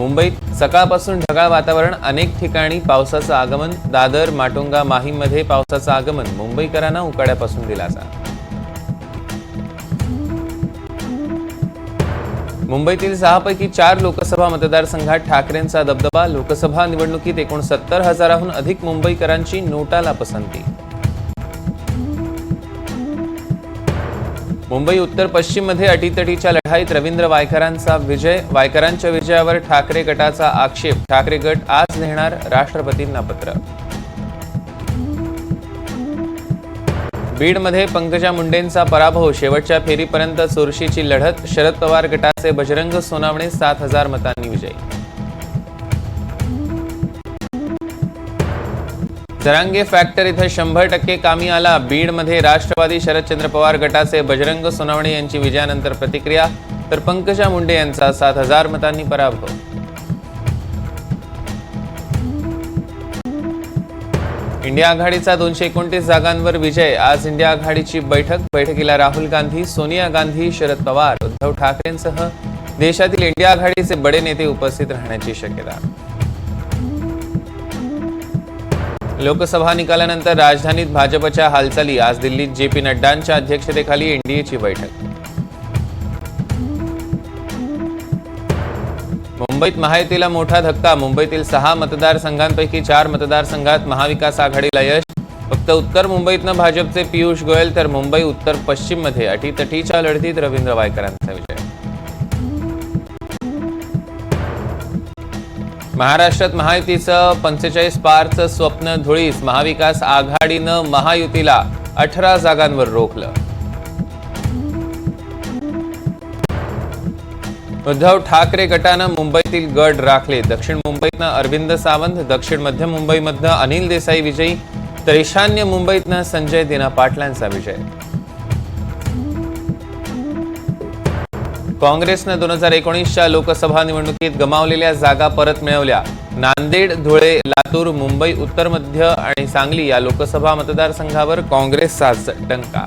मुंबईत सकाळपासून ढगाळ वातावरण अनेक ठिकाणी पावसाचं आगमन. दादर माटुंगा माहीमध्ये पावसाचं आगमन. मुंबईकरांना उकाड्यापासून दिलासा. मुंबईतील सहापैकी चार लोकसभा मतदारसंघात ठाकरेंचा दबदबा. लोकसभा निवडणुकीत एकूण सत्तर हजाराहून अधिक मुंबईकरांची नोटाला पसंती. मुंबई उत्तर पश्चिममध्ये अटीतटीच्या लढाईत रवींद्र वायकरांचा विजय वायकरांच्या विजयावर ठाकरे गटाचा आक्षेप. ठाकरे गट आज लिहिणार राष्ट्रपतींना पत्र. बीडमध्ये पंकजा मुंडेंचा पराभव. शेवटच्या फेरीपर्यंत चुरशीची लढत. शरद पवार गटाचे बजरंग सोनावणे सात हजार मतांनी विजयी. जरांगे फॅक्टर इथं शंभर टक्के कामी आला. बीडमध्ये राष्ट्रवादी शरदचंद्र पवार गटाचे बजरंग सोनावणे यांची विजयानंतर प्रतिक्रिया तर पंकजा मुंडे यांचा सात हजार मतांनी पराभव. इंडिया आघाडीचा दोनशे एकोणतीस जागांवर विजय. आज इंडिया आघाडीची बैठक. बैठकीला राहुल गांधी सोनिया गांधी शरद पवार उद्धव ठाकरेंसह देशातील इंडिया आघाडीचे बडे नेते उपस्थित राहण्याची शक्यता. लोकसभा निकालानंतर राजधानीत भाजपच्या हालचाली. आज दिल्लीत जे पी नड्डांच्या अध्यक्षतेखाली एनडीएची बैठक. मुंबईत महायुतीला मोठा धक्का. मुंबईतील सहा मतदारसंघांपैकी चार मतदारसंघात महाविकास आघाडीला यश. फक्त उत्तर मुंबईतनं भाजपचे पियुष गोयल तर मुंबई उत्तर पश्चिममध्ये. अटीतटीच्या लढतीत रवींद्र वायकरांचा विजय. महाराष्ट्रात महायुतीचं पंचेचाळीस पारचं स्वप्न धुळीस महाविकास आघाडीनं महायुतीला अठरा जागांवर रोखलं. उद्धव ठाकरे गटानं मुंबईतील गड राखले. दक्षिण मुंबईतनं अरविंद सावंत दक्षिण मध्य मुंबईमधनं अनिल देसाई विजयी तर ईशान्य मुंबईतनं संजय दिना पाटलांचा विजय. काँग्रेसनं दोन हजार एकोणीसच्या लोकसभा निवडणुकीत गमावलेल्या जागा परत मिळवल्या. नांदेड धुळे लातूर मुंबई उत्तर मध्य आणि सांगली या लोकसभा मतदारसंघावर काँग्रेसचा डंका